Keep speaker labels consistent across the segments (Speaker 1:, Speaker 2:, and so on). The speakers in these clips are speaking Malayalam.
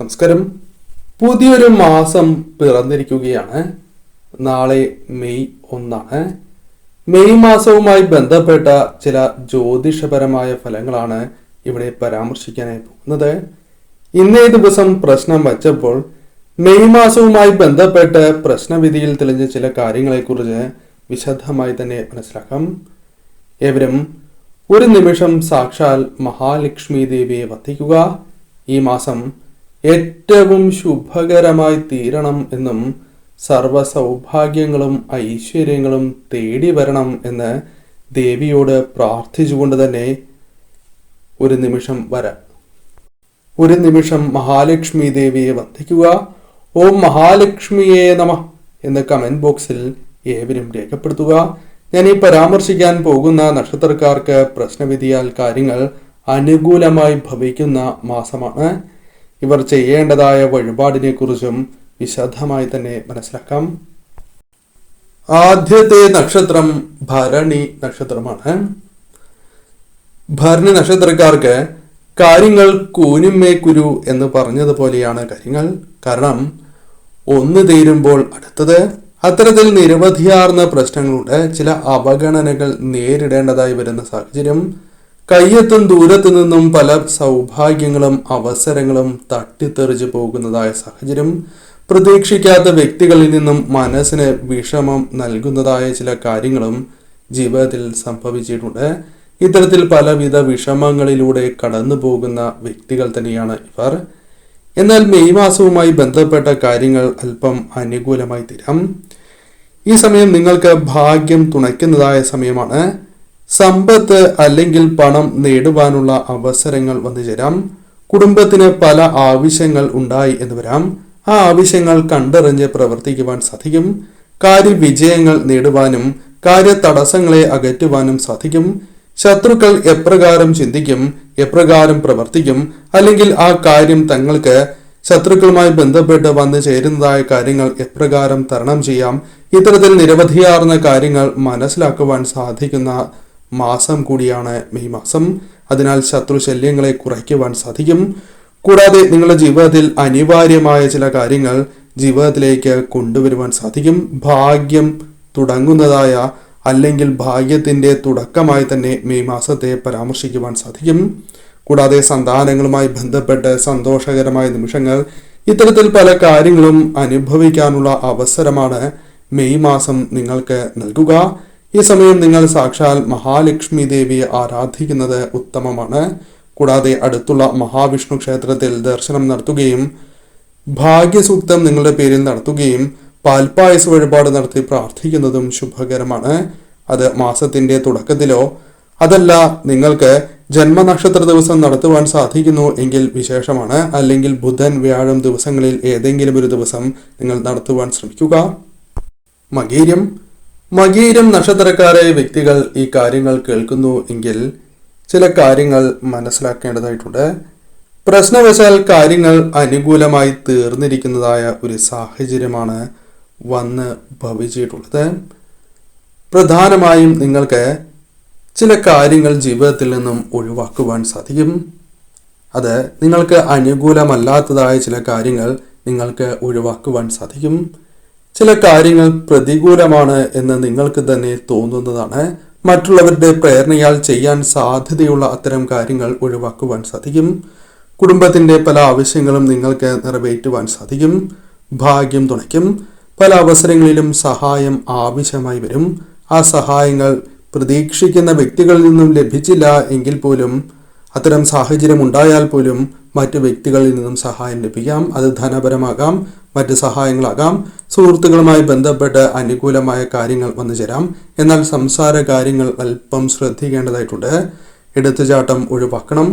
Speaker 1: നമസ്കാരം. പുതിയൊരു മാസം പിറന്നിരിക്കുകയാണ്. നാളെ മെയ് ഒന്നാണ്. മെയ് മാസവുമായി ബന്ധപ്പെട്ട ചില ജ്യോതിഷപരമായ ഫലങ്ങളാണ് ഇവിടെ പരാമർശിക്കാനായി പോകുന്നത്. ഇന്നേ ദിവസം പ്രശ്നം വച്ചപ്പോൾ മെയ് മാസവുമായി ബന്ധപ്പെട്ട് പ്രശ്നവിധിയിൽ തെളിഞ്ഞ ചില കാര്യങ്ങളെക്കുറിച്ച് വിശദമായി തന്നെ മനസ്സിലാക്കാം. ഏവരും ഒരു നിമിഷം സാക്ഷാൽ മഹാലക്ഷ്മി ദേവിയെ വധിക്കുക. ഈ മാസം ഏറ്റവും ശുഭകരമായി തീരണം എന്നും സർവ സൗഭാഗ്യങ്ങളും ഐശ്വര്യങ്ങളും തേടി വരണം എന്ന് ദേവിയോട് പ്രാർത്ഥിച്ചുകൊണ്ട് തന്നെ ഒരു നിമിഷം വരാം. ഒരു നിമിഷം മഹാലക്ഷ്മി ദേവിയെ വന്ദിക്കുക. ഓം മഹാലക്ഷ്മിയെ നമ എന്ന് കമന്റ് ബോക്സിൽ ഏവരും രേഖപ്പെടുത്തുക. ഞാൻ ഈ പരാമർശിക്കാൻ പോകുന്ന നക്ഷത്രക്കാർക്ക് പ്രശ്നവിധിയാൽ കാര്യങ്ങൾ അനുകൂലമായി ഭവിക്കുന്ന മാസമാണ്. ഇവർ ചെയ്യേണ്ടതായ വഴിപാടിനെ കുറിച്ചും വിശദമായി തന്നെ മനസ്സിലാക്കാം. ആദ്യത്തെ നക്ഷത്രം ഭരണി നക്ഷത്രമാണ്. ഭരണി നക്ഷത്രക്കാർക്ക് കാര്യങ്ങൾ കൂനുമേ കുരു എന്ന് പറഞ്ഞതുപോലെയാണ് കാര്യങ്ങൾ. കാരണം ഒന്ന് തീരുമ്പോൾ അടുത്തത്. അത്തരത്തിൽ നിരവധിയാർന്ന പ്രശ്നങ്ങളുടെ ചില അവഗണനകൾ നേരിടേണ്ടതായി വരുന്ന സാഹചര്യം. കയ്യെത്തും ദൂരത്തു നിന്നും പല സൗഭാഗ്യങ്ങളും അവസരങ്ങളും തട്ടിത്തെറിച്ചു പോകുന്നതായ സാഹചര്യം പ്രതീക്ഷിക്കാത്ത വ്യക്തികളിൽ നിന്നും മനസ്സിന് വിഷമം നൽകുന്നതായ ചില കാര്യങ്ങളും ജീവിതത്തിൽ സംഭവിച്ചിട്ടുണ്ട്. ഇത്തരത്തിൽ പലവിധ വിഷമങ്ങളിലൂടെ കടന്നു പോകുന്ന വ്യക്തികൾ തന്നെയാണ് ഇവർ. എന്നാൽ മെയ് മാസവുമായി ബന്ധപ്പെട്ട കാര്യങ്ങൾ അല്പം അനുകൂലമായി തീരാം. ഈ സമയം നിങ്ങൾക്ക് ഭാഗ്യം തുണയ്ക്കുന്നതായ സമയമാണ്. സമ്പത്ത് അല്ലെങ്കിൽ പണം നേടുവാനുള്ള അവസരങ്ങൾ വന്നു ചേരാം. കുടുംബത്തിന് പല ആവശ്യങ്ങൾ ഉണ്ടായി എന്ന് വരാം. ആ ആവശ്യങ്ങൾ കണ്ടറിഞ്ഞ് പ്രവർത്തിക്കുവാൻ സാധിക്കും. കാര്യവിജയങ്ങൾ നേടുവാനും കാര്യതടസ്സങ്ങളെ അകറ്റുവാനും സാധിക്കും. ശത്രുക്കൾ എപ്രകാരം ചിന്തിക്കും എപ്രകാരം പ്രവർത്തിക്കും അല്ലെങ്കിൽ ആ കാര്യം തങ്ങൾക്ക് ശത്രുക്കളുമായി ബന്ധപ്പെട്ട് വന്നു ചേരുന്നതായ കാര്യങ്ങൾ എപ്രകാരം തരണം ചെയ്യാം. ഇത്തരത്തിൽ നിരവധിയാർന്ന കാര്യങ്ങൾ മനസ്സിലാക്കുവാൻ സാധിക്കുന്ന മാസം കൂടിയാണ് മെയ് മാസം. അതിനാൽ ശത്രു ശല്യങ്ങളെ കുറയ്ക്കുവാൻ സാധിക്കും. കൂടാതെ നിങ്ങളുടെ ജീവിതത്തിൽ അനിവാര്യമായ ചില കാര്യങ്ങൾ ജീവിതത്തിലേക്ക് കൊണ്ടുവരുവാൻ സാധിക്കും. ഭാഗ്യം തുടങ്ങുന്നതായ അല്ലെങ്കിൽ ഭാഗ്യത്തിന്റെ തുടക്കമായി തന്നെ മെയ് മാസത്തെ പരാമർശിക്കുവാൻ സാധിക്കും. കൂടാതെ സന്താനങ്ങളുമായി ബന്ധപ്പെട്ട് സന്തോഷകരമായ നിമിഷങ്ങൾ ഇത്തരത്തിൽ പല കാര്യങ്ങളും അനുഭവിക്കാനുള്ള അവസരമാണ് മെയ് മാസം നിങ്ങൾക്ക് നൽകുക. ഈ സമയം നിങ്ങൾ സാക്ഷാൽ മഹാലക്ഷ്മി ദേവിയെ ആരാധിക്കുന്നത് ഉത്തമമാണ്. കൂടാതെ അടുത്തുള്ള മഹാവിഷ്ണു ക്ഷേത്രത്തിൽ ദർശനം നടത്തുകയും ഭാഗ്യസൂക്തം നിങ്ങളുടെ പേരിൽ നടത്തുകയും പാൽപ്പായസ വഴിപാട് നടത്തി പ്രാർത്ഥിക്കുന്നതും ശുഭകരമാണ്. അത് മാസത്തിന്റെ തുടക്കത്തിലോ അതല്ല നിങ്ങൾക്ക് ജന്മനക്ഷത്ര ദിവസം നടത്തുവാൻ സാധിക്കുന്നു എങ്കിൽ വിശേഷമാണ്. അല്ലെങ്കിൽ ബുധൻ വ്യാഴം ദിവസങ്ങളിൽ ഏതെങ്കിലും ഒരു ദിവസം നിങ്ങൾ നടത്തുവാൻ ശ്രമിക്കുക. മകീരം മകീരം നക്ഷത്രക്കാരായ വ്യക്തികൾ ഈ കാര്യങ്ങൾ കേൾക്കുന്നു എങ്കിൽ ചില കാര്യങ്ങൾ മനസ്സിലാക്കേണ്ടതായിട്ടുണ്ട്. പ്രശ്നവശാൽ കാര്യങ്ങൾ അനുകൂലമായി തീർന്നിരിക്കുന്നതായ ഒരു സാഹചര്യമാണ് വന്ന് ഭവിച്ചിട്ടുള്ളത്. പ്രധാനമായും നിങ്ങൾക്ക് ചില കാര്യങ്ങൾ ജീവിതത്തിൽ നിന്നും ഒഴിവാക്കുവാൻ സാധിക്കും. അത് നിങ്ങൾക്ക് അനുകൂലമല്ലാത്തതായ ചില കാര്യങ്ങൾ നിങ്ങൾക്ക് ഒഴിവാക്കുവാൻ സാധിക്കും. ചില കാര്യങ്ങൾ പ്രതികൂലമാണ് എന്ന് നിങ്ങൾക്ക് തന്നെ തോന്നുന്നതാണ്. മറ്റുള്ളവരുടെ പ്രേരണയാൽ ചെയ്യാൻ സാധ്യതയുള്ള അത്തരം കാര്യങ്ങൾ ഒഴിവാക്കുവാൻ സാധിക്കും. കുടുംബത്തിന്റെ പല ആവശ്യങ്ങളും നിങ്ങൾക്ക് നിറവേറ്റുവാൻ സാധിക്കും. ഭാഗ്യം തുണയ്ക്കും. പല അവസരങ്ങളിലും സഹായം ആവശ്യമായി വരും. ആ സഹായങ്ങൾ പ്രതീക്ഷിക്കുന്ന വ്യക്തികളിൽ നിന്നും ലഭിച്ചില്ല എങ്കിൽ പോലും അത്തരം സാഹചര്യം ഉണ്ടായാൽ പോലും മറ്റു വ്യക്തികളിൽ നിന്നും സഹായം ലഭിക്കാം. അത് ധനപരമാകാം. മറ്റ് സഹായങ്ങളാകാം. സുഹൃത്തുക്കളുമായി ബന്ധപ്പെട്ട് അനുകൂലമായ കാര്യങ്ങൾ വന്നു ചേരാം. എന്നാൽ സംസാര കാര്യങ്ങൾ അല്പം ശ്രദ്ധിക്കേണ്ടതായിട്ടുണ്ട്. എടുത്തുചാട്ടം ഒഴിവാക്കണം.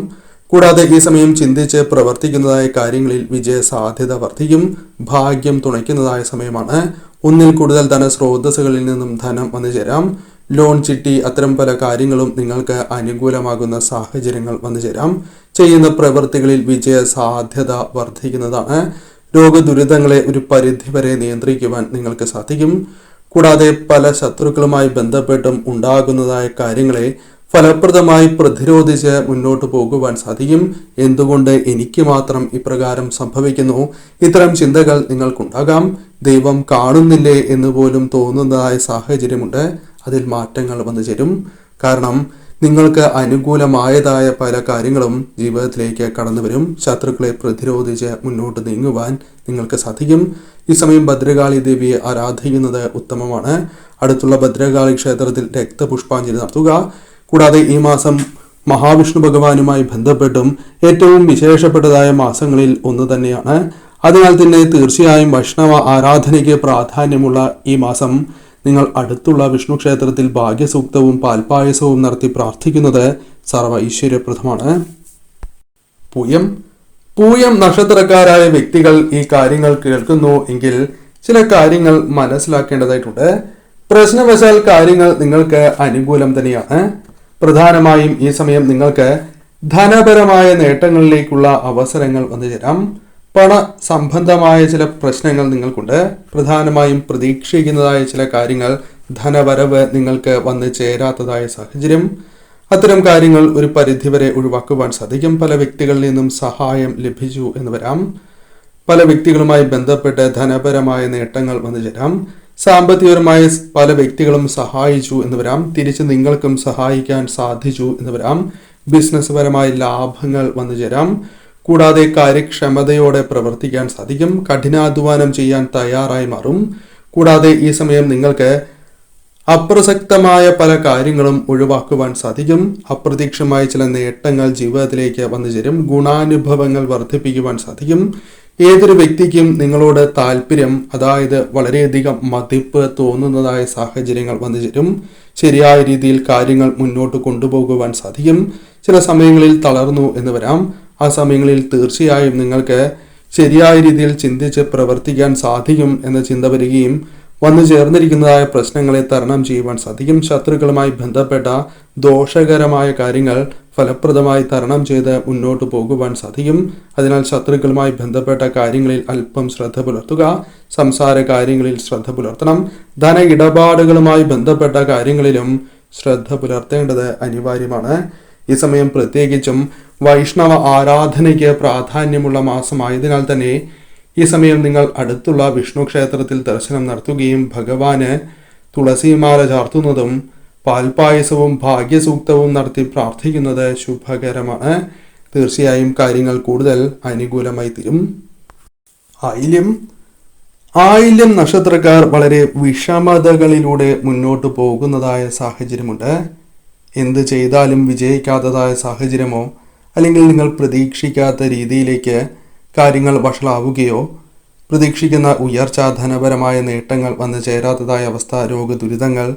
Speaker 1: കൂടാതെ ഈ സമയം ചിന്തിച്ച് പ്രവർത്തിക്കുന്നതായ കാര്യങ്ങളിൽ വിജയ സാധ്യത വർദ്ധിക്കും. ഭാഗ്യം തുണയ്ക്കുന്നതായ സമയമാണ്. ഒന്നിൽ കൂടുതൽ ധനസ്രോതസ്സുകളിൽ നിന്നും ധനം വന്നു ചേരാം. ലോൺ ചിട്ടി അത്തരം പല കാര്യങ്ങളും നിങ്ങൾക്ക് അനുകൂലമാകുന്ന സാഹചര്യങ്ങൾ വന്നു ചേരാം. ചെയ്യുന്ന പ്രവൃത്തികളിൽ വിജയ സാധ്യത വർദ്ധിക്കുന്നതാണ്. രോഗദുരിതങ്ങളെ ഒരു പരിധിവരെ നിയന്ത്രിക്കുവാൻ നിങ്ങൾക്ക് സാധിക്കും. കൂടാതെ പല ശത്രുക്കളുമായി ബന്ധപ്പെട്ടും ഉണ്ടാകുന്നതായ കാര്യങ്ങളെ ഫലപ്രദമായി പ്രതിരോധിച്ച് മുന്നോട്ട് പോകുവാൻ സാധിക്കും. എന്തുകൊണ്ട് എനിക്ക് മാത്രം ഇപ്രകാരം സംഭവിക്കുന്നു? ഇത്തരം ചിന്തകൾ നിങ്ങൾക്കുണ്ടാകാം. ദൈവം കാണുന്നില്ലേ എന്ന് പോലും തോന്നുന്നതായ സാഹചര്യമുണ്ട്. അതിൽ മാറ്റങ്ങൾ വന്നു ചേരും. കാരണം നിങ്ങൾക്ക് അനുകൂലമായതായ പല കാര്യങ്ങളും ജീവിതത്തിലേക്ക് കടന്നു വരും ശത്രുക്കളെ പ്രതിരോധിച്ച് മുന്നോട്ട് നീങ്ങുവാൻ നിങ്ങൾക്ക് സാധിക്കും. ഈ സമയം ഭദ്രകാളി ദേവിയെ ആരാധിക്കുന്നത് ഉത്തമമാണ്. അടുത്തുള്ള ഭദ്രകാളി ക്ഷേത്രത്തിൽ രക്തപുഷ്പാഞ്ജലി നടത്തുക. കൂടാതെ ഈ മാസം മഹാവിഷ്ണു ഭഗവാനുമായി ബന്ധപ്പെട്ടും ഏറ്റവും വിശേഷപ്പെട്ടതായ മാസങ്ങളിൽ ഒന്ന് തന്നെയാണ്. അതിനാൽ തന്നെ തീർച്ചയായും വൈഷ്ണവ ആരാധനയ്ക്ക് പ്രാധാന്യമുള്ള ഈ മാസം നിങ്ങൾ അടുത്തുള്ള വിഷ്ണു ക്ഷേത്രത്തിൽ ഭാഗ്യസൂക്തവും പാൽപായസവും നടത്തി പ്രാർത്ഥിക്കുന്നത് സർവ ഐശ്വര്യപ്രദമാണ് പൂയം. പൂയം നക്ഷത്രക്കാരായ വ്യക്തികൾ ഈ കാര്യങ്ങൾ കേൾക്കുന്നു എങ്കിൽ ചില കാര്യങ്ങൾ മനസ്സിലാക്കേണ്ടതായിട്ടുണ്ട്. പ്രശ്നവശാൽ കാര്യങ്ങൾ നിങ്ങൾക്ക് അനുകൂലം തന്നെയാണ്. പ്രധാനമായും ഈ സമയം നിങ്ങൾക്ക് ധനപരമായ നേട്ടങ്ങളിലേക്കുള്ള അവസരങ്ങൾ വന്നു ചേരാം പണ സംബന്ധമായ ചില പ്രശ്നങ്ങൾ നിങ്ങൾക്കുണ്ട്. പ്രധാനമായും പ്രതീക്ഷിക്കുന്നതായ ചില കാര്യങ്ങൾ ധനവരവ് നിങ്ങൾക്ക് വന്നു ചേരാത്തതായ സാഹചര്യം അത്തരം കാര്യങ്ങൾ ഒരു പരിധിവരെ ഒഴിവാക്കുവാൻ സാധിക്കും. പല വ്യക്തികളിൽ നിന്നും സഹായം ലഭിച്ചു എന്ന് വരാം. പല വ്യക്തികളുമായി ബന്ധപ്പെട്ട് ധനപരമായ നേട്ടങ്ങൾ വന്നു ചേരാം. സാമ്പത്തികപരമായ പല വ്യക്തികളും സഹായിച്ചു എന്ന് വരാം. തിരിച്ച് നിങ്ങൾക്കും സഹായിക്കാൻ സാധിച്ചു എന്ന് വരാം. ബിസിനസ് പരമായ ലാഭങ്ങൾ വന്നു ചേരാം. കൂടാതെ കാര്യക്ഷമതയോടെ പ്രവർത്തിക്കാൻ സാധിക്കും കഠിനാധ്വാനം ചെയ്യാൻ തയ്യാറായി മാറും. കൂടാതെ ഈ സമയം നിങ്ങൾക്ക് അപ്രസക്തമായ പല കാര്യങ്ങളും ഒഴിവാക്കുവാൻ സാധിക്കും. അപ്രതീക്ഷമായ ചില നേട്ടങ്ങൾ ജീവിതത്തിലേക്ക് വന്നു ചേരും. ഗുണാനുഭവങ്ങൾ വർദ്ധിപ്പിക്കുവാൻ സാധിക്കും. ഏതൊരു വ്യക്തിക്കും നിങ്ങളോട് താല്പര്യം അതായത് വളരെയധികം മതിപ്പ് തോന്നുന്നതായ സാഹചര്യങ്ങൾ വന്നു ചേരും. ശരിയായ രീതിയിൽ കാര്യങ്ങൾ മുന്നോട്ട് കൊണ്ടുപോകുവാൻ സാധിക്കും. ചില സമയങ്ങളിൽ തളർന്നു എന്ന് വരാം. ആ സമയങ്ങളിൽ തീർച്ചയായും നിങ്ങൾക്ക് ശരിയായ രീതിയിൽ ചിന്തിച്ച് പ്രവർത്തിക്കാൻ സാധിക്കും എന്ന ചിന്ത വരികയും വന്നു ചേർന്നിരിക്കുന്നതായ പ്രശ്നങ്ങളെ തരണം ചെയ്യുവാൻ സാധിക്കും. ശത്രുക്കളുമായി ബന്ധപ്പെട്ട ദോഷകരമായ കാര്യങ്ങൾ ഫലപ്രദമായി തരണം ചെയ്ത് മുന്നോട്ട് പോകുവാൻ സാധിക്കും. അതിനാൽ ശത്രുക്കളുമായി ബന്ധപ്പെട്ട കാര്യങ്ങളിൽ അല്പം ശ്രദ്ധ പുലർത്തുക സംസാര കാര്യങ്ങളിൽ ശ്രദ്ധ പുലർത്തണം ധന ഇടപാടുകളുമായി ബന്ധപ്പെട്ട കാര്യങ്ങളിലും ശ്രദ്ധ പുലർത്തേണ്ടത് അനിവാര്യമാണ്. ഈ സമയം പ്രത്യേകിച്ചും വൈഷ്ണവ ആരാധനയ്ക്ക് പ്രാധാന്യമുള്ള മാസമായതിനാൽ തന്നെ ഈ സമയം നിങ്ങൾ അടുത്തുള്ള വിഷ്ണു ക്ഷേത്രത്തിൽ ദർശനം നടത്തുകയും ഭഗവാന് തുളസിമാല ചാർത്തുന്നതും പാൽപായസവും ഭാഗ്യസൂക്തവും നടത്തി പ്രാർത്ഥിക്കുന്നത് ശുഭകരമാണ്. തീർച്ചയായും കാര്യങ്ങൾ കൂടുതൽ അനുകൂലമായി തീരും. ആയില്യം. ആയില്യം നക്ഷത്രക്കാർ വളരെ വിഷമതകളിലൂടെ മുന്നോട്ട് പോകുന്നതായ സാഹചര്യമുണ്ട്. എന്ത് ചെയ്താലും വിജയിക്കാത്തതായ സാഹചര്യമോ അല്ലെങ്കിൽ നിങ്ങൾ പ്രതീക്ഷിക്കാത്ത രീതിയിലേക്ക് കാര്യങ്ങൾ വഷളാവുകയോ പ്രതീക്ഷിക്കുന്ന ഉയർച്ച ധനപരമായ നേട്ടങ്ങൾ വന്നു ചേരാത്തതായ അവസ്ഥ രോഗദുരിതങ്ങൾ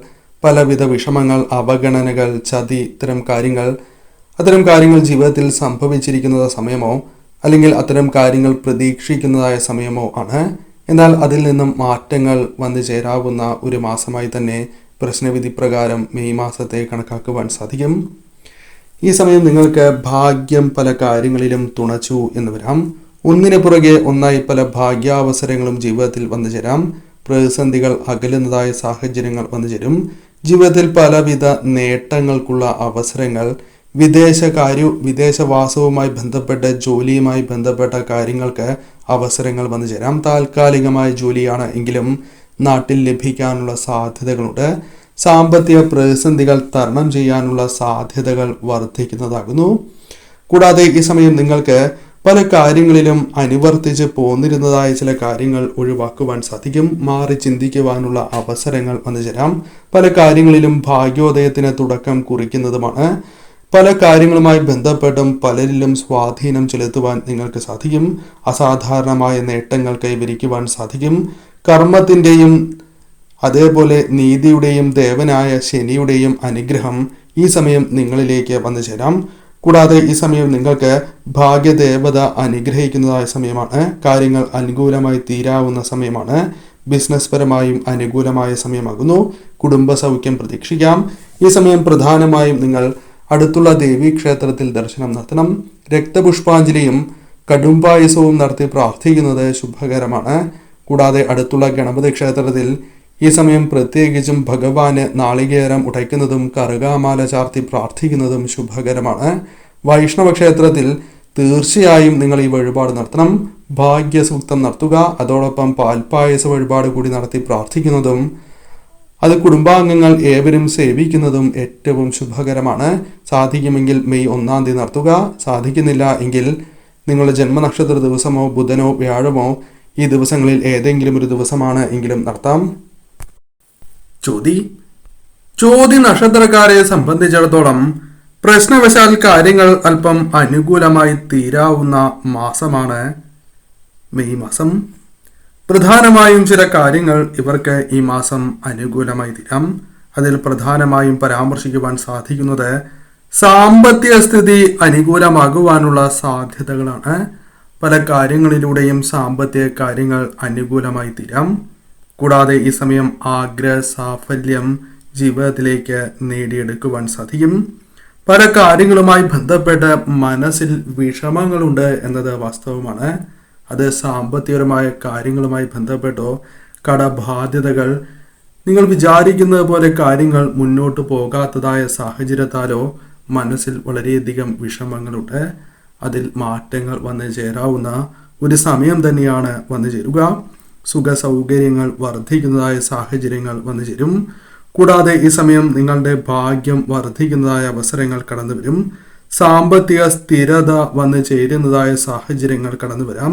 Speaker 1: പലവിധ വിഷമങ്ങൾ അവഗണനകൾ ചതി ഇത്തരം കാര്യങ്ങൾ അത്തരം കാര്യങ്ങൾ ജീവിതത്തിൽ സംഭവിച്ചിരിക്കുന്ന സമയമോ അല്ലെങ്കിൽ അത്തരം കാര്യങ്ങൾ പ്രതീക്ഷിക്കുന്നതായ സമയമോ ആണ്. എന്നാൽ അതിൽ നിന്നും മാറ്റങ്ങൾ വന്നു ചേരാവുന്ന ഒരു മാസമായി തന്നെ പ്രശ്നവിധി പ്രകാരം മെയ് മാസത്തെ കണക്കാക്കുവാൻ സാധിക്കും. ഈ സമയം നിങ്ങൾക്ക് ഭാഗ്യം പല കാര്യങ്ങളിലും തുണച്ചു എന്ന് വരാം. ഒന്നിനു പുറകെ ഒന്നായി പല ഭാഗ്യാവസരങ്ങളും ജീവിതത്തിൽ വന്നു ചേരാം. പ്രതിസന്ധികൾ അകലുന്നതായ സാഹചര്യങ്ങൾ വന്നു ചേരും. ജീവിതത്തിൽ പലവിധ നേട്ടങ്ങൾക്കുള്ള അവസരങ്ങൾ വിദേശകാര്യ വിദേശവാസവുമായി ബന്ധപ്പെട്ട ജോലിയുമായി ബന്ധപ്പെട്ട കാര്യങ്ങൾക്ക് അവസരങ്ങൾ വന്നു ചേരാം. താൽക്കാലികമായ ജോലിയാണ് എങ്കിലും നാട്ടിൽ ലഭിക്കാനുള്ള സാധ്യതകളുണ്ട്. സാമ്പത്തിക പ്രതിസന്ധികൾ തരണം ചെയ്യാനുള്ള സാധ്യതകൾ വർദ്ധിക്കുന്നതാകുന്നു. കൂടാതെ ഈ സമയം നിങ്ങൾക്ക് പല കാര്യങ്ങളിലും അനുവർത്തിച്ച് പോന്നിരുന്നതായ ചില കാര്യങ്ങൾ ഒഴിവാക്കുവാൻ സാധിക്കും. മാറി ചിന്തിക്കുവാനുള്ള അവസരങ്ങൾ വന്നു ചേരാം. പല കാര്യങ്ങളിലും ഭാഗ്യോദയത്തിന് തുടക്കം കുറിക്കുന്നതുമാണ്. പല കാര്യങ്ങളുമായി ബന്ധപ്പെട്ടും പലരിലും സ്വാധീനം ചെലുത്തുവാൻ നിങ്ങൾക്ക് സാധിക്കും. അസാധാരണമായ നേട്ടങ്ങൾ കൈവരിക്കുവാൻ സാധിക്കും. കർമ്മത്തിന്റെയും അതേപോലെ നീതിയുടെയും ദേവനായ ശനിയുടെയും അനുഗ്രഹം ഈ സമയം നിങ്ങളിലേക്ക് വന്നു ചേരാം. കൂടാതെ ഈ സമയം നിങ്ങൾക്ക് ഭാഗ്യദേവത അനുഗ്രഹിക്കുന്നതായ സമയമാണ്. കാര്യങ്ങൾ അനുകൂലമായി തീരാവുന്ന സമയമാണ്. ബിസിനസ് പരമായും അനുകൂലമായ സമയമാകുന്നു. കുടുംബ സൗഖ്യം പ്രതീക്ഷിക്കാം. ഈ സമയം പ്രധാനമായും നിങ്ങൾ അടുത്തുള്ള ദേവീ ക്ഷേത്രത്തിൽ ദർശനം നടത്തണം. രക്തപുഷ്പാഞ്ജലിയും കടുംപായസവും നടത്തി പ്രാർത്ഥിക്കുന്നത് ശുഭകരമാണ്. കൂടാതെ അടുത്തുള്ള ഗണപതി ക്ഷേത്രത്തിൽ ഈ സമയം പ്രത്യേകിച്ചും ഭഗവാന് നാളികേരം ഉടയ്ക്കുന്നതും കറുകാമാല ചാർത്തി പ്രാർത്ഥിക്കുന്നതും ശുഭകരമാണ്. വൈഷ്ണവ ക്ഷേത്രത്തിൽ തീർച്ചയായും നിങ്ങൾ ഈ വഴിപാട് നടത്തണം. ഭാഗ്യസൂക്തം നടത്തുക അതോടൊപ്പം പാൽപ്പായസ വഴിപാട് കൂടി നടത്തി പ്രാർത്ഥിക്കുന്നതും അത് കുടുംബാംഗങ്ങൾ ഏവരും സേവിക്കുന്നതും ഏറ്റവും ശുഭകരമാണ്. സാധിക്കുമെങ്കിൽ മെയ് ഒന്നാം തീയതി നടത്തുക. സാധിക്കുന്നില്ല എങ്കിൽ നിങ്ങളുടെ ജന്മനക്ഷത്ര ദിവസമോ ബുധനോ വ്യാഴമോ ഈ ദിവസങ്ങളിൽ ഏതെങ്കിലും ഒരു ദിവസമാണ് എങ്കിലും നടത്താം. ചോതി ചോതി നക്ഷത്രക്കാരെ സംബന്ധിച്ചിടത്തോളം പ്രശ്നവശാൽ കാര്യങ്ങൾ അല്പം അനുകൂലമായി തീരാവുന്ന മാസമാണ് മെയ് മാസം. പ്രധാനമായും ചില കാര്യങ്ങൾ ഇവർക്ക് ഈ മാസം അനുകൂലമായി തീരാം. അതിൽ പ്രധാനമായും പരാമർശിക്കുവാൻ സാധിക്കുന്നത് സാമ്പത്തിക സ്ഥിതി അനുകൂലമാകുവാനുള്ള സാധ്യതകളാണ്. പല കാര്യങ്ങളിലൂടെയും സാമ്പത്തിക കാര്യങ്ങൾ അനുകൂലമായി തീരാം. കൂടാതെ ഈ സമയം ആഗ്രഹസാഫല്യം ജീവിതത്തിലേക്ക് നേടിയെടുക്കുവാൻ സാധിക്കും. പല കാര്യങ്ങളുമായി ബന്ധപ്പെട്ട് മനസ്സിൽ വിഷമങ്ങളുണ്ട് എന്നത് വാസ്തവമാണ്. അത് സാമ്പത്തികപരമായ കാര്യങ്ങളുമായി ബന്ധപ്പെട്ടോ കടബാധ്യതകൾ നിങ്ങൾ വിചാരിക്കുന്നത് പോലെ കാര്യങ്ങൾ മുന്നോട്ട് പോകാത്തതായ സാഹചര്യത്താലോ മനസ്സിൽ വളരെയധികം വിഷമങ്ങളുണ്ട്. അതിൽ മാറ്റങ്ങൾ വന്നു ചേരാവുന്ന ഒരു സമയം തന്നെയാണ് വന്നു ചേരുക. സുഖ സൗകര്യങ്ങൾ വർദ്ധിക്കുന്നതായ സാഹചര്യങ്ങൾ വന്നു ചേരും. കൂടാതെ ഈ സമയം നിങ്ങളുടെ ഭാഗ്യം വർദ്ധിക്കുന്നതായ അവസരങ്ങൾ കടന്നു വരും. സാമ്പത്തിക സ്ഥിരത വന്നു ചേരുന്നതായ സാഹചര്യങ്ങൾ കടന്നു വരാം.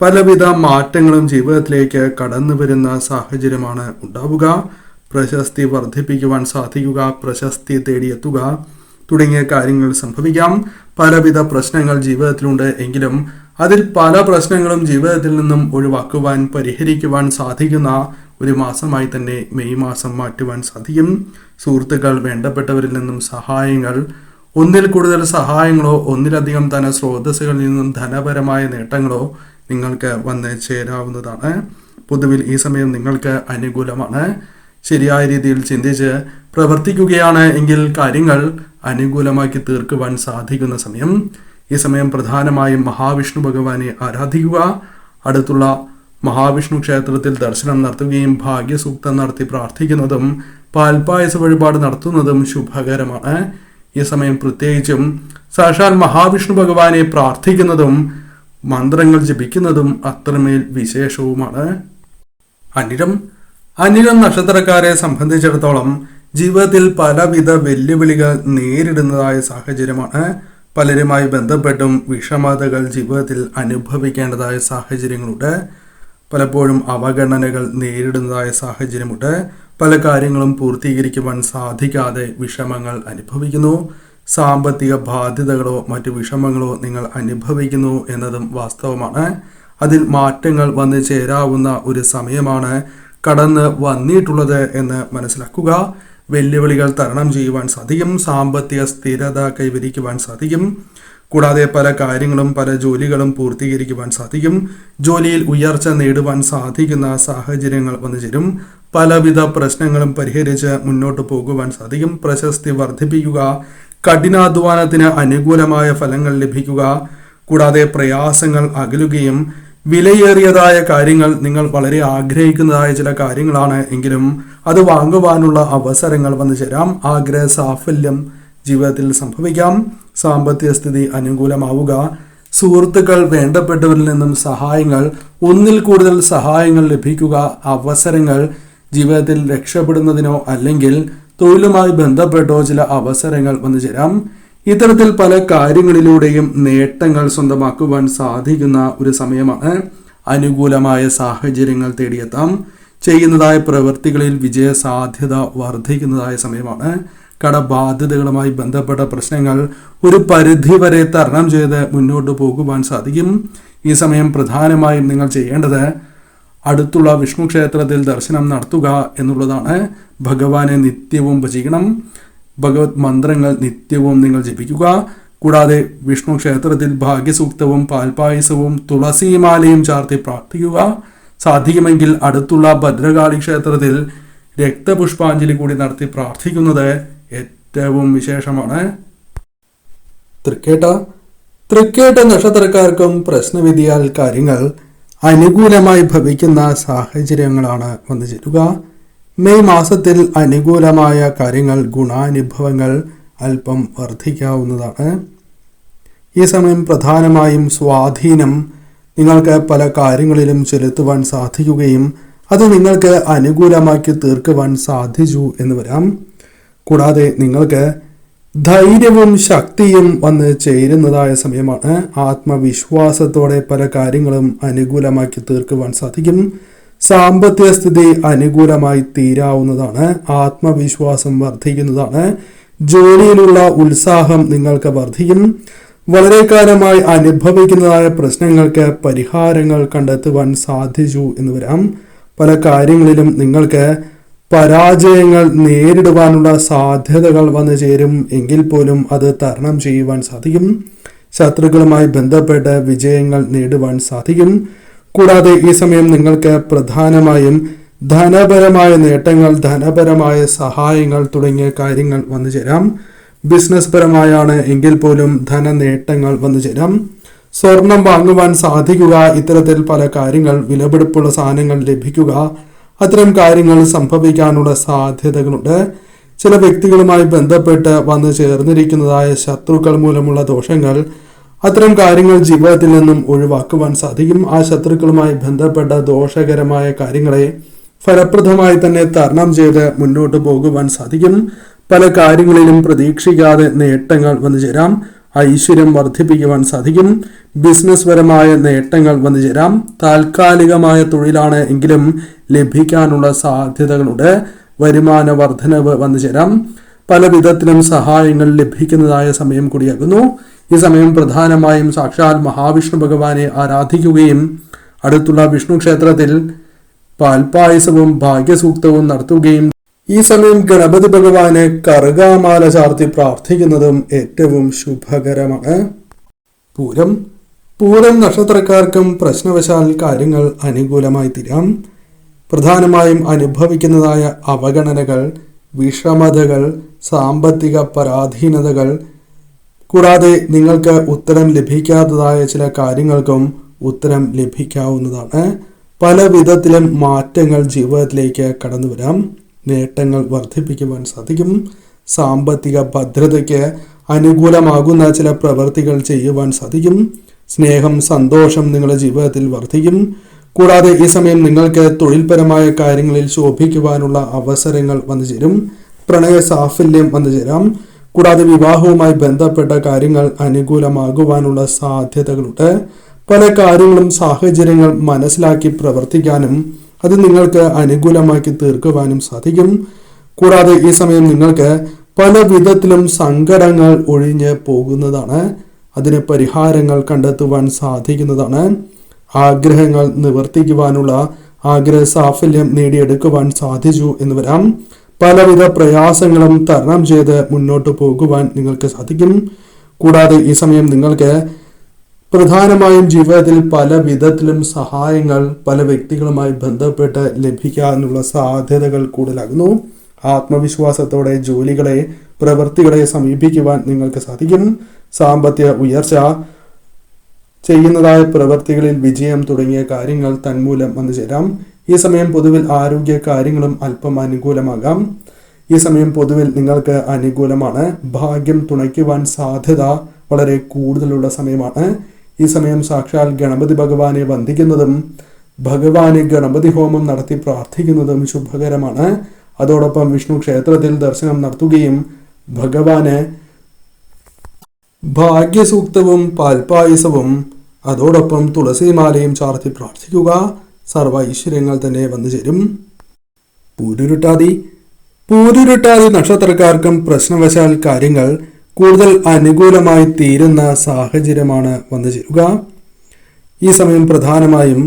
Speaker 1: പലവിധ മാറ്റങ്ങളും ജീവിതത്തിലേക്ക് കടന്നു വരുന്ന സാഹചര്യമാണ് ഉണ്ടാവുക. പ്രശസ്തി വർദ്ധിപ്പിക്കുവാൻ സാധിക്കുക പ്രശസ്തി തേടിയെത്തുക തുടങ്ങിയ കാര്യങ്ങൾ സംഭവിക്കാം. പലവിധ പ്രശ്നങ്ങൾ ജീവിതത്തിലുണ്ട് എങ്കിലും അതിൽ പല പ്രശ്നങ്ങളും ജീവിതത്തിൽ നിന്നും ഒഴിവാക്കുവാൻ പരിഹരിക്കുവാൻ സാധിക്കുന്ന ഒരു മാസമായി തന്നെ മെയ് മാസം മാറ്റുവാൻ സാധിക്കും. സുഹൃത്തുക്കൾ വേണ്ടപ്പെട്ടവരിൽ നിന്നും സഹായങ്ങൾ. ഒന്നിൽ കൂടുതൽ സഹായങ്ങളോ ഒന്നിലധികം ധന സ്രോതസ്സുകളിൽ നിന്നും ധനപരമായ നേട്ടങ്ങളോ നിങ്ങൾക്ക് വന്ന് ചേരാവുന്നതാണ്. പൊതുവിൽ ഈ സമയം നിങ്ങൾക്ക് അനുകൂലമാണ്. ശരിയായ രീതിയിൽ ചിന്തിച്ച് പ്രവർത്തിക്കുകയാണ് എങ്കിൽ കാര്യങ്ങൾ അനുകൂലമാക്കി തീർക്കുവാൻ സാധിക്കുന്ന സമയം. ഈ സമയം പ്രധാനമായും മഹാവിഷ്ണു ഭഗവാനെ ആരാധിക്കുക. അടുത്തുള്ള മഹാവിഷ്ണു ക്ഷേത്രത്തിൽ ദർശനം നടത്തുകയും ഭാഗ്യസൂക്തം നടത്തി പ്രാർത്ഥിക്കുന്നതും പാൽപായസ വഴിപാട് നടത്തുന്നതും ശുഭകരമാണ്. ഈ സമയം പ്രത്യേകിച്ചും സാക്ഷാൽ മഹാവിഷ്ണു ഭഗവാനെ പ്രാർത്ഥിക്കുന്നതും മന്ത്രങ്ങൾ ജപിക്കുന്നതും അത്രമേൽ വിശേഷവുമാണ്. അനിരം അനിരം നക്ഷത്രക്കാരെ സംബന്ധിച്ചിടത്തോളം ജീവിതത്തിൽ പലവിധ വെല്ലുവിളികൾ നേരിടുന്നതായ സാഹചര്യമാണ്. പലരുമായി ബന്ധപ്പെട്ടും വിഷമതകൾ ജീവിതത്തിൽ അനുഭവിക്കേണ്ടതായ സാഹചര്യങ്ങളുണ്ട്. പലപ്പോഴും അവഗണനകൾ നേരിടുന്നതായ സാഹചര്യമുണ്ട്. പല കാര്യങ്ങളും പൂർത്തീകരിക്കുവാൻ സാധിക്കാതെ വിഷമങ്ങൾ അനുഭവിക്കുന്നു. സാമ്പത്തിക ബാധ്യതകളോ മറ്റു വിഷമങ്ങളോ നിങ്ങൾ അനുഭവിക്കുന്നു എന്നതും വാസ്തവമാണ്. അതിൽ മാറ്റങ്ങൾ വന്നു ചേരാവുന്ന ഒരു സമയമാണ് കടന്ന് വന്നിട്ടുള്ളത് എന്ന് മനസ്സിലാക്കുക. വെല്ലുവിളികൾ തരണം ചെയ്യുവാൻ സാധിക്കും. സാമ്പത്തിക സ്ഥിരത കൈവരിക്കുവാൻ സാധിക്കും. കൂടാതെ പല കാര്യങ്ങളും പല ജോലികളും പൂർത്തീകരിക്കുവാൻ സാധിക്കും. ജോലിയിൽ ഉയർച്ച നേടുവാൻ സാധിക്കുന്ന സാഹചര്യങ്ങൾ വന്നു ചേരും. പലവിധ പ്രശ്നങ്ങളും പരിഹരിച്ച് മുന്നോട്ട് പോകുവാൻ സാധിക്കും. പ്രശസ്തി വർദ്ധിപ്പിക്കുക കഠിനാധ്വാനത്തിന് അനുകൂലമായ ഫലങ്ങൾ ലഭിക്കുക കൂടാതെ പ്രയാസങ്ങൾ അകലുകയും വിലയേറിയതായ കാര്യങ്ങൾ നിങ്ങൾ വളരെ ആഗ്രഹിക്കുന്നതായ ചില കാര്യങ്ങളാണ് എങ്കിലും അത് വാങ്ങുവാനുള്ള അവസരങ്ങൾ വന്നു ചേരാം. ആഗ്രഹ സാഫല്യം ജീവിതത്തിൽ സംഭവിക്കാം. സാമ്പത്തിക സ്ഥിതി അനുകൂലമാവുക. സുഹൃത്തുക്കൾ വേണ്ടപ്പെട്ടവരിൽ നിന്നും സഹായങ്ങൾ ഒന്നിൽ കൂടുതൽ സഹായങ്ങൾ ലഭിക്കുക അവസരങ്ങൾ ജീവിതത്തിൽ രക്ഷപ്പെടുന്നതിനോ അല്ലെങ്കിൽ തൊഴിലുമായി ബന്ധപ്പെട്ടോ ചില അവസരങ്ങൾ വന്നു ചേരാം. ഇത്തരത്തിൽ പല കാര്യങ്ങളിലൂടെയും നേട്ടങ്ങൾ സ്വന്തമാക്കുവാൻ സാധിക്കുന്ന ഒരു സമയമാണ് അനുകൂലമായ സാഹചര്യങ്ങൾ തേടിയെത്താം. ചെയ്യുന്നതായ പ്രവൃത്തികളിൽ വിജയ സാധ്യത വർദ്ധിക്കുന്നതായ സമയമാണ്. കടബാധ്യതകളുമായി ബന്ധപ്പെട്ട പ്രശ്നങ്ങൾ ഒരു പരിധിവരെ തരണം ചെയ്ത് മുന്നോട്ട് പോകുവാൻ സാധിക്കും. ഈ സമയം പ്രധാനമായും നിങ്ങൾ ചെയ്യേണ്ടത് അടുത്തുള്ള വിഷ്ണു ക്ഷേത്രത്തിൽ ദർശനം നടത്തുക എന്നുള്ളതാണ്. ഭഗവാനെ നിത്യവും ഭജിക്കണം. ഭഗവത് മന്ത്രങ്ങൾ നിത്യവും നിങ്ങൾ ജപിക്കുക. കൂടാതെ വിഷ്ണു ക്ഷേത്രത്തിൽ ഭാഗ്യസൂക്തവും പാൽപായസവും തുളസിമാലയും ചാർത്തി പ്രാർത്ഥിക്കുക. സാധിക്കുമെങ്കിൽ അടുത്തുള്ള ഭദ്രകാളി ക്ഷേത്രത്തിൽ രക്തപുഷ്പാഞ്ജലി കൂടി നടത്തി പ്രാർത്ഥിക്കുന്നത് ഏറ്റവും വിശേഷമാണ്. തൃക്കേട്ട തൃക്കേട്ട നക്ഷത്രക്കാർക്കും പ്രശ്നവിധിയാൽ കാര്യങ്ങൾ അനുകൂലമായി ഭവിക്കുന്ന സാഹചര്യങ്ങളാണ് വന്നു ചേരുക മെയ് മാസത്തിൽ അനുകൂലമായ കാര്യങ്ങൾ ഗുണാനുഭവങ്ങൾ അല്പം വർദ്ധിക്കാവുന്നതാണ്. ഈ സമയം പ്രധാനമായും സ്വാധീനം നിങ്ങൾക്ക് പല കാര്യങ്ങളിലും ചെലുത്തുവാൻ സാധിക്കുകയും അത് നിങ്ങൾക്ക് അനുകൂലമാക്കി തീർക്കുവാൻ സാധിച്ചു എന്ന് വരാം. കൂടാതെ നിങ്ങൾക്ക് ധൈര്യവും ശക്തിയും വന്ന് ചേരുന്നതായ സമയമാണ്. ആത്മവിശ്വാസത്തോടെ പല കാര്യങ്ങളും അനുകൂലമാക്കി തീർക്കുവാൻ സാധിക്കും. സാമ്പത്തിക സ്ഥിതി അനുകൂലമായി തീരാവുന്നതാണ്. ആത്മവിശ്വാസം വർദ്ധിക്കുന്നതാണ്. ജോലിയിലുള്ള ഉത്സാഹം നിങ്ങൾക്ക് വർദ്ധിക്കും. വളരെ കാലമായി അനുഭവിക്കുന്നതായ പ്രശ്നങ്ങൾക്ക് പരിഹാരങ്ങൾ കണ്ടെത്തുവാൻ സാധിച്ചു എന്ന് വരാം. പല കാര്യങ്ങളിലും നിങ്ങൾക്ക് പരാജയങ്ങൾ നേരിടുവാനുള്ള സാധ്യതകൾ വന്നു ചേരും. എങ്കിൽ പോലും അത് തരണം ചെയ്യുവാൻ സാധിക്കും. ശത്രുക്കളുമായി ബന്ധപ്പെട്ട് വിജയങ്ങൾ നേടുവാൻ സാധിക്കും. കൂടാതെ ഈ സമയം നിങ്ങൾക്ക് പ്രധാനമായും ധനപരമായ നേട്ടങ്ങൾ ധനപരമായ സഹായങ്ങൾ തുടങ്ങിയ കാര്യങ്ങൾ വന്നു ചേരാം. ബിസിനസ് പരമായാണ് എങ്കിൽ പോലും ധന നേട്ടങ്ങൾ വന്നു ചേരാം. സ്വർണം വാങ്ങുവാൻ സാധിക്കുക ഇത്തരത്തിൽ പല കാര്യങ്ങൾ വിലപിടിപ്പുള്ള സാധനങ്ങൾ ലഭിക്കുക അത്തരം കാര്യങ്ങൾ സംഭവിക്കാനുള്ള സാധ്യതകളുണ്ട്. ചില വ്യക്തികളുമായി ബന്ധപ്പെട്ട് വന്നു ചേർന്നിരിക്കുന്നതായ ശത്രുക്കൾ മൂലമുള്ള ദോഷങ്ങൾ അത്തരം കാര്യങ്ങൾ ജീവിതത്തിൽ നിന്നും ഒഴിവാക്കുവാൻ സാധിക്കും. ആ ശത്രുക്കളുമായി ബന്ധപ്പെട്ട ദോഷകരമായ കാര്യങ്ങളെ ഫലപ്രദമായി തന്നെ തരണം ചെയ്ത് മുന്നോട്ട് പോകുവാൻ സാധിക്കും. പല കാര്യങ്ങളിലും പ്രതീക്ഷിക്കാതെ നേട്ടങ്ങൾ വന്നു ചേരാം. ഐശ്വര്യം വർദ്ധിപ്പിക്കുവാൻ സാധിക്കും. ബിസിനസ് പരമായ നേട്ടങ്ങൾ വന്നു ചേരാം. താൽക്കാലികമായ തൊഴിലാണ് എങ്കിലും ലഭിക്കാനുള്ള സാധ്യതകളുടെ വരുമാന വർധനവ് വന്നു ചേരാം. പല വിധത്തിലും സഹായങ്ങൾ ലഭിക്കുന്നതായ സമയം കൂടിയാകുന്നു. ഈ സമയം പ്രധാനമായും സാക്ഷാൽ മഹാവിഷ്ണു ഭഗവാനെ ആരാധിക്കുകയും അടുത്തുള്ള വിഷ്ണു ക്ഷേത്രത്തിൽ പാൽപായസവും ഭാഗ്യസൂക്തവും നടത്തുകയും ഈ സമയം ഗണപതി ഭഗവാനെ കറുകാമാല ചാർത്തി പ്രാർത്ഥിക്കുന്നതും ഏറ്റവും ശുഭകരമാണ്. പൂരം പൂരം നക്ഷത്രക്കാർക്കും പ്രശ്നവശാൽ കാര്യങ്ങൾ അനുകൂലമായി തീരാം. പ്രധാനമായും അനുഭവിക്കുന്നതായ അവഗണനകൾ വിഷമതകൾ സാമ്പത്തിക പരാധീനതകൾ കൂടാതെ നിങ്ങൾക്ക് ഉത്തരം ലഭിക്കാത്തതായ ചില കാര്യങ്ങൾക്കും ഉത്തരം ലഭിക്കാവുന്നതാണ്. പല വിധത്തിലും മാറ്റങ്ങൾ ജീവിതത്തിലേക്ക് കടന്നു വരാം. നേട്ടങ്ങൾ വർദ്ധിപ്പിക്കുവാൻ സാധിക്കും. സാമ്പത്തിക ഭദ്രതയ്ക്ക് അനുകൂലമാകുന്ന ചില പ്രവൃത്തികൾ ചെയ്യുവാൻ സാധിക്കും. സ്നേഹം സന്തോഷം നിങ്ങളുടെ ജീവിതത്തിൽ വർദ്ധിക്കും. കൂടാതെ ഈ സമയം നിങ്ങൾക്ക് തൊഴിൽപരമായ കാര്യങ്ങളിൽ ശോഭിക്കുവാനുള്ള അവസരങ്ങൾ വന്നു ചേരും പ്രണയ സാഫല്യം വന്നു ചേരാം കൂടാതെ വിവാഹവുമായി ബന്ധപ്പെട്ട കാര്യങ്ങൾ അനുകൂലമാകുവാനുള്ള സാധ്യതകളുണ്ട്. പല കാര്യങ്ങളും സാഹചര്യങ്ങൾ മനസ്സിലാക്കി പ്രവർത്തിക്കാനും അത് നിങ്ങൾക്ക് അനുകൂലമാക്കി തീർക്കുവാനും സാധിക്കും. കൂടാതെ ഈ സമയം നിങ്ങൾക്ക് പല വിധത്തിലും സങ്കടങ്ങൾ ഒഴിഞ്ഞ് പോകുന്നതാണ്. അതിന് പരിഹാരങ്ങൾ കണ്ടെത്തുവാൻ സാധിക്കുന്നതാണ്. ആഗ്രഹങ്ങൾ നിവർത്തിക്കുവാനുള്ള ആഗ്രഹ സാഫല്യം നേടിയെടുക്കുവാൻ സാധിച്ചു എന്ന് വരാം. പലവിധ പ്രയാസങ്ങളും തരണം ചെയ്ത് മുന്നോട്ട് പോകുവാൻ നിങ്ങൾക്ക് സാധിക്കും. കൂടാതെ ഈ സമയം നിങ്ങൾക്ക് പ്രധാനമായും ജീവിതത്തിൽ പല വിധത്തിലും സഹായങ്ങൾ പല വ്യക്തികളുമായി ബന്ധപ്പെട്ട് ലഭിക്കാനുള്ള സാധ്യതകൾ കൂടുതലാകുന്നു. ആത്മവിശ്വാസത്തോടെ ജോലികളെ പ്രവൃത്തികളെ സമീപിക്കുവാൻ നിങ്ങൾക്ക് സാധിക്കും. സാമ്പത്തിക ഉയർച്ച ചെയ്യുന്നതായ പ്രവൃത്തികളിൽ വിജയം തുടങ്ങിയ കാര്യങ്ങൾ തന്മൂലം വന്നു ചേരാം ഈ സമയം പൊതുവിൽ ആരോഗ്യ കാര്യങ്ങളും അല്പം അനുകൂലമാകാം. ഈ സമയം പൊതുവിൽ നിങ്ങൾക്ക് അനുകൂലമാണ്. ഭാഗ്യം തുണയ്ക്കുവാൻ സാധ്യത വളരെ കൂടുതലുള്ള സമയമാണ്. ഈ സമയം സാക്ഷാൽ ഗണപതി ഭഗവാനെ വന്ദിക്കുന്നതും ഭഗവാന് ഗണപതി ഹോമം നടത്തി പ്രാർത്ഥിക്കുന്നതും ശുഭകരമാണ്. അതോടൊപ്പം വിഷ്ണു ക്ഷേത്രത്തിൽ ദർശനം നടത്തുകയും ഭഗവാന് ഭാഗ്യസൂക്തവും പാൽപായസവും അതോടൊപ്പം തുളസിമാലയും ചാർത്തി പ്രാർത്ഥിക്കുക. സർവ ഐശ്വര്യങ്ങൾ തന്നെ വന്നു ചേരും. പൂരുരുട്ടാതി. പൂരുരുട്ടാതി നക്ഷത്രക്കാർക്കും പ്രശ്നവശാൽ കാര്യങ്ങൾ കൂടുതൽ അനുകൂലമായി തീരുന്ന സാഹചര്യമാണ് വന്നു ചേരുക. ഈ സമയം പ്രധാനമായും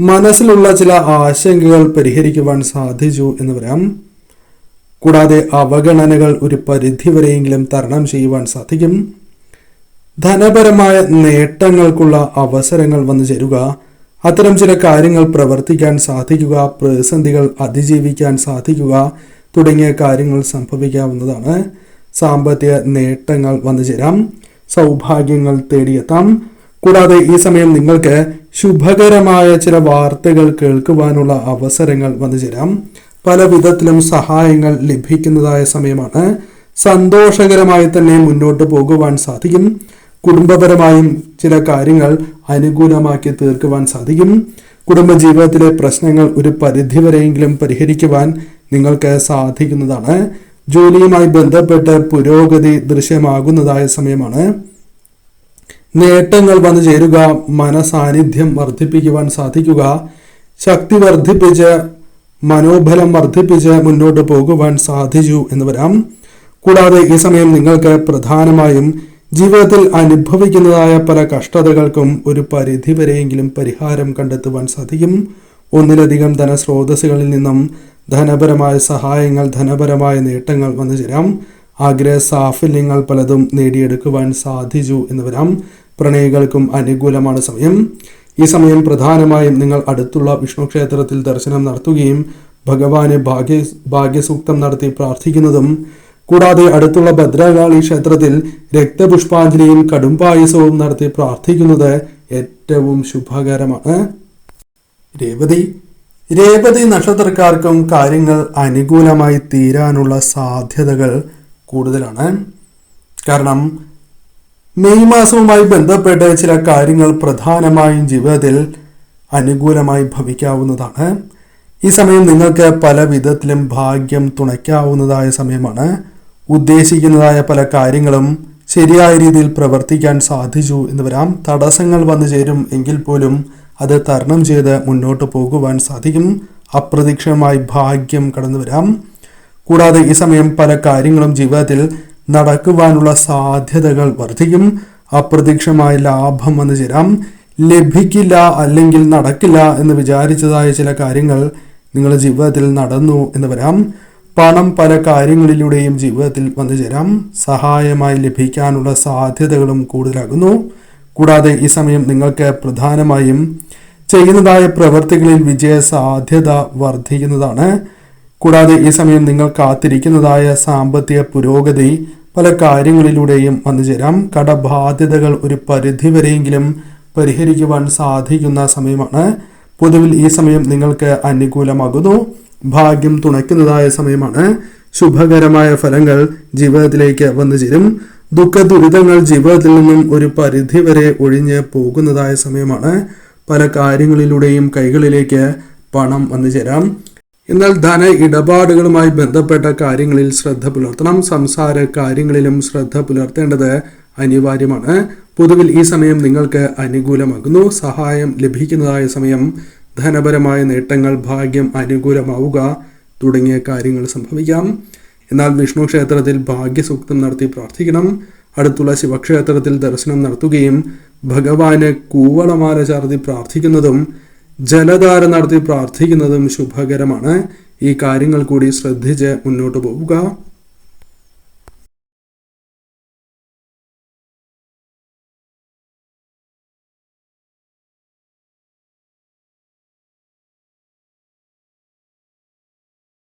Speaker 1: മനസ്സിലുള്ള ചില ആശങ്കകൾ പരിഹരിക്കുവാൻ സാധിച്ചു എന്ന് വരാം കൂടാതെ അവഗണനകൾ ഒരു പരിധിവരെയെങ്കിലും തരണം ചെയ്യുവാൻ സാധിക്കും. ധനപരമായ നേട്ടങ്ങൾക്കുള്ള അവസരങ്ങൾ വന്നു ചേരുക. അത്തരം ചില കാര്യങ്ങൾ പ്രവർത്തിക്കാൻ സാധിക്കുക പ്രതിസന്ധികൾ അതിജീവിക്കാൻ സാധിക്കുക തുടങ്ങിയ കാര്യങ്ങൾ സംഭവിക്കാവുന്നതാണ്. സാമ്പത്തിക നേട്ടങ്ങൾ വന്നു ചേരാം സൗഭാഗ്യങ്ങൾ തേടിയെത്താം. കൂടാതെ ഈ സമയം നിങ്ങൾക്ക് ശുഭകരമായ ചില വാർത്തകൾ കേൾക്കുവാനുള്ള അവസരങ്ങൾ വന്നു ചേരാം പല വിധത്തിലും സഹായങ്ങൾ ലഭിക്കുന്നതായ സമയമാണ്. സന്തോഷകരമായി തന്നെ മുന്നോട്ട് പോകുവാൻ സാധിക്കും. കുടുംബപരമായും ചില കാര്യങ്ങൾ അനുകൂലമാക്കി തീർക്കുവാൻ സാധിക്കും. കുടുംബജീവിതത്തിലെ പ്രശ്നങ്ങൾ ഒരു പരിധിവരെയെങ്കിലും പരിഹരിക്കുവാൻ നിങ്ങൾക്ക് സാധിക്കുന്നതാണ്. ജോലിയുമായി ബന്ധപ്പെട്ട് പുരോഗതി ദൃശ്യമാകുന്നതായ സമയമാണ്. നേട്ടങ്ങൾ വന്നു ചേരുക മനസാന്നിധ്യം വർദ്ധിപ്പിക്കുവാൻ സാധിക്കുക ശക്തി വർദ്ധിപ്പിച്ച് മനോബലം വർദ്ധിപ്പിച്ച് മുന്നോട്ട് പോകുവാൻ സാധിച്ചു എന്ന് വരാം. കൂടാതെ ഈ സമയം നിങ്ങൾക്ക് പ്രധാനമായും ജീവിതത്തിൽ അനുഭവിക്കുന്നതായ പല കഷ്ടതകൾക്കും ഒരു പരിധി പരിധിവരെയെങ്കിലും പരിഹാരം കണ്ടെത്തുവാൻ സാധിക്കും. ഒന്നിലധികം ധനസ്രോതസ്സുകളിൽ നിന്നും ധനപരമായ സഹായങ്ങൾ ധനപരമായ നേട്ടങ്ങൾ വന്നു ചേരാം. ആഗ്രഹ സാഫല്യങ്ങൾ പലതും നേടിയെടുക്കുവാൻ സാധിച്ചു എന്ന് വരാം. പ്രണയികൾക്കും അനുകൂലമാണ് സമയം. ഈ സമയം പ്രധാനമായും നിങ്ങൾ അടുത്തുള്ള വിഷ്ണു ക്ഷേത്രത്തിൽ ദർശനം നടത്തുകയും ഭഗവാന് ഭാഗ്യ ഭാഗ്യസൂക്തം നടത്തി പ്രാർത്ഥിക്കുന്നതും കൂടാതെ അടുത്തുള്ള ഭദ്രകാളി ക്ഷേത്രത്തിൽ രക്തപുഷ്പാഞ്ജലിയും കടുംപായസവും നടത്തി പ്രാർത്ഥിക്കുന്നത് ഏറ്റവും ശുഭകരമാണ്. രേവതി രേവതി നക്ഷത്രക്കാർക്കും കാര്യങ്ങൾ അനുകൂലമായി തീരാനുള്ള സാധ്യതകൾ കൂടുതലാണ്. കാരണം മെയ് മാസവുമായി ബന്ധപ്പെട്ട് ചില കാര്യങ്ങൾ പ്രധാനമായും ജീവിതത്തിൽ അനുകൂലമായി ഭവിക്കാവുന്നതാണ്. ഈ സമയം നിങ്ങൾക്ക് പല വിധത്തിലും ഭാഗ്യം തുണയ്ക്കാവുന്നതായ സമയമാണ്. ഉദ്ദേശിക്കുന്നതായ പല കാര്യങ്ങളും ശരിയായ രീതിയിൽ പ്രവർത്തിക്കാൻ സാധിച്ചു എന്ന് വരാം. തടസ്സങ്ങൾ വന്നു ചേരും എങ്കിൽ പോലും അത് തരണം ചെയ്ത് മുന്നോട്ട് പോകുവാൻ സാധിക്കും. അപ്രതീക്ഷിതമായി ഭാഗ്യം കടന്നു വരാം. കൂടാതെ ഈ സമയം പല കാര്യങ്ങളും ജീവിതത്തിൽ നടക്കുവാനുള്ള സാധ്യതകൾ വർദ്ധിക്കും. അപ്രതീക്ഷിതമായ ലാഭം വന്നു ചേരാം. ലഭിക്കില്ല അല്ലെങ്കിൽ നടക്കില്ല എന്ന് വിചാരിച്ചതായ ചില കാര്യങ്ങൾ നിങ്ങളുടെ ജീവിതത്തിൽ നടന്നു എന്ന് വരാം. പണം പല കാര്യങ്ങളിലൂടെയും ജീവിതത്തിൽ വന്നു ചേരാം. സഹായമായി ലഭിക്കാനുള്ള സാധ്യതകളും കൂടുതലാകുന്നു. കൂടാതെ ഈ സമയം നിങ്ങൾക്ക് പ്രധാനമായും ചെയ്യുന്നതായ പ്രവൃത്തികളിൽ വിജയ സാധ്യത വർദ്ധിക്കുന്നതാണ്. കൂടാതെ ഈ സമയം നിങ്ങൾ കാത്തിരിക്കുന്നതായ സാമ്പത്തിക പുരോഗതി പല കാര്യങ്ങളിലൂടെയും വന്നു ചേരാം. കടബാധ്യതകൾ ഒരു പരിധിവരെയെങ്കിലും പരിഹരിക്കുവാൻ സാധിക്കുന്ന സമയമാണ്. പൊതുവിൽ ഈ സമയം നിങ്ങൾക്ക് അനുകൂലമാകുന്നു. ഭാഗ്യം തുണയ്ക്കുന്നതായ സമയമാണ്. ശുഭകരമായ ഫലങ്ങൾ ജീവിതത്തിലേക്ക് വന്നു ചേരും. ദുഃഖ ദുരിതങ്ങൾ ജീവിതത്തിൽ നിന്നും ഒരു പരിധി വരെ ഒഴിഞ്ഞ് പോകുന്നതായ സമയമാണ്. പല കാര്യങ്ങളിലൂടെയും കൈകളിലേക്ക് പണം വന്നു ചേരാം. എന്നാൽ ധന ഇടപാടുകളുമായി ബന്ധപ്പെട്ട കാര്യങ്ങളിൽ ശ്രദ്ധ പുലർത്തണം. സംസാര കാര്യങ്ങളിലും ശ്രദ്ധ പുലർത്തേണ്ടത് അനിവാര്യമാണ്. പൊതുവിൽ ഈ സമയം നിങ്ങൾക്ക് അനുകൂലമാകുന്നു. സഹായം ലഭിക്കുന്നതായ സമയം ധനപരമായ നേട്ടങ്ങൾ ഭാഗ്യം അനുകൂലമാവുക തുടങ്ങിയ കാര്യങ്ങൾ സംഭവിക്കാം. എന്നാൽ വിഷ്ണു ക്ഷേത്രത്തിൽ ഭാഗ്യസൂക്തം നടത്തി പ്രാർത്ഥിക്കണം. അടുത്തുള്ള ശിവക്ഷേത്രത്തിൽ ദർശനം നടത്തുകയും ഭഗവാന് കൂവളമാല ചാർത്തി പ്രാർത്ഥിക്കുന്നതും ജലധാര നടത്തി പ്രാർത്ഥിക്കുന്നതും ശുഭകരമാണ്. ഈ കാര്യങ്ങൾ കൂടി ശ്രദ്ധിച്ച് മുന്നോട്ട് പോവുക.